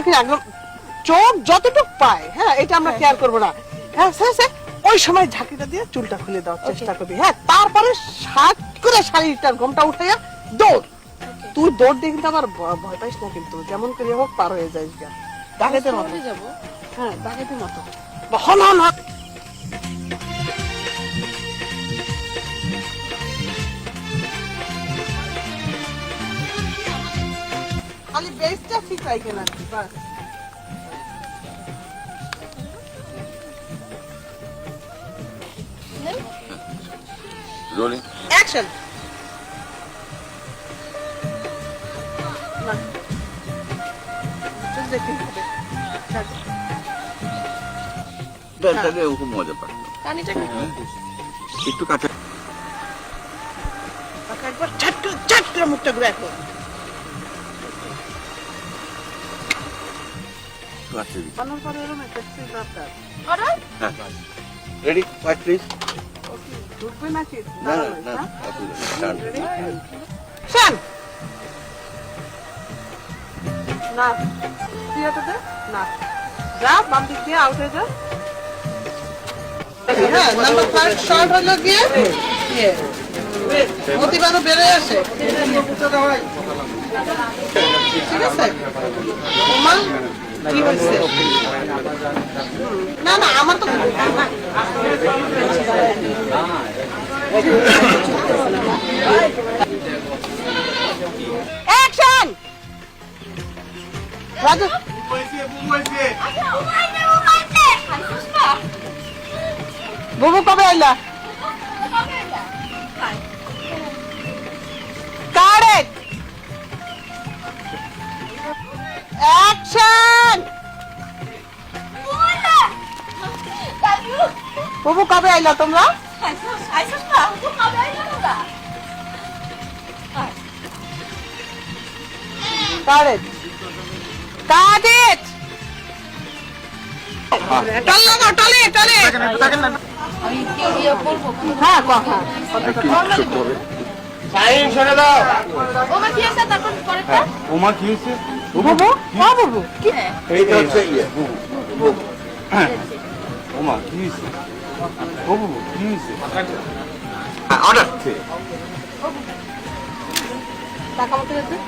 দেখি একদম চোখ যতটুকু পায় হ্যাঁ এটা আমরা কেয়ার করব না। হ্যাঁ স্যার স্যার ওই সময় ঝাঁকিটা দিয়ে চুলটা খুলে দেওয়ার চেষ্টা করবি হ্যাঁ তারপরে সাত করে শাড়িটার ঘোমটা উঠাইয়া দৌড়। তুই দৌড় দিয়ে কিন্তু আমার ভয় পাইস না কিন্তু যেমন করে হোক পার হয়ে যাইস গা। ডাকাতের মতো। হ্যাঁ ডাকাতের মতো। হন হন হন খালি বেসটা ঠিক রাখে না বাস। রোলিং অ্যাকশন দেখতে হবে। তাহলে ও খুব মজা পায় টানিটা একটু কাছে একবার করে করে মুখটা ঘুরে একবার কাছে দিই। বানার পরে এরকম একটা skill দরকার। অর্ডার? হ্যাঁ। রেডি ফাইভ প্লিজ ও কি ঢুকবে নাকি? না না দাঁড়াবে, না হ্যাঁ? অসুবিধা না। তুই এটা দে না। যা বাম দিক দিয়ে আউট হয়ে যা। হ্যাঁ নাম্বার ফাইভ শর্ট হলো গিয়ে ইয়ে বেড়ে আসে। ঠিক আছে? না না আমার তো অ্যাকশন রাজু। বুবু কবে আইলা বুবু কবে আইলা তোমরা? টল টলে টলে। হ্যাঁ কথা ওমা কি আছে? তারপর পরেরটা? ওমা কি হয়েছে? বুবু হ্যাঁ কি? এইটা হচ্ছে ইয়ে ওমা কি বাবু কি হয়েছে অর্ডার টাকা মতো দিতে না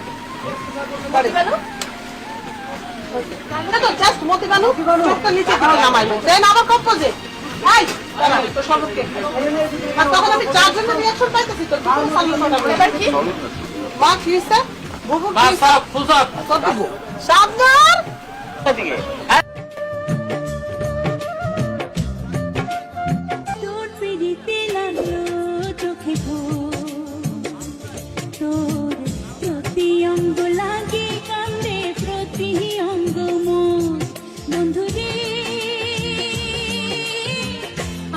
তোর প্রতি অঙ্গ লাগে কান্দে, প্রতি অঙ্গ মোর বন্ধু রে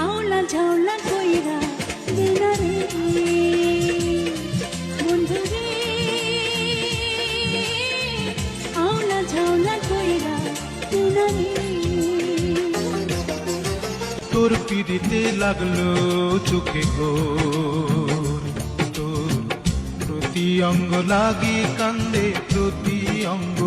আওলা ঝাওলা কইরা দেনা রে। বন্ধু রে আওলা ঝাওলা কইরা দেনা রে। তোর পিড়িতে লাগল চোখে প্রতি অঙ্গ লাগে কান্দে প্রতি অঙ্গ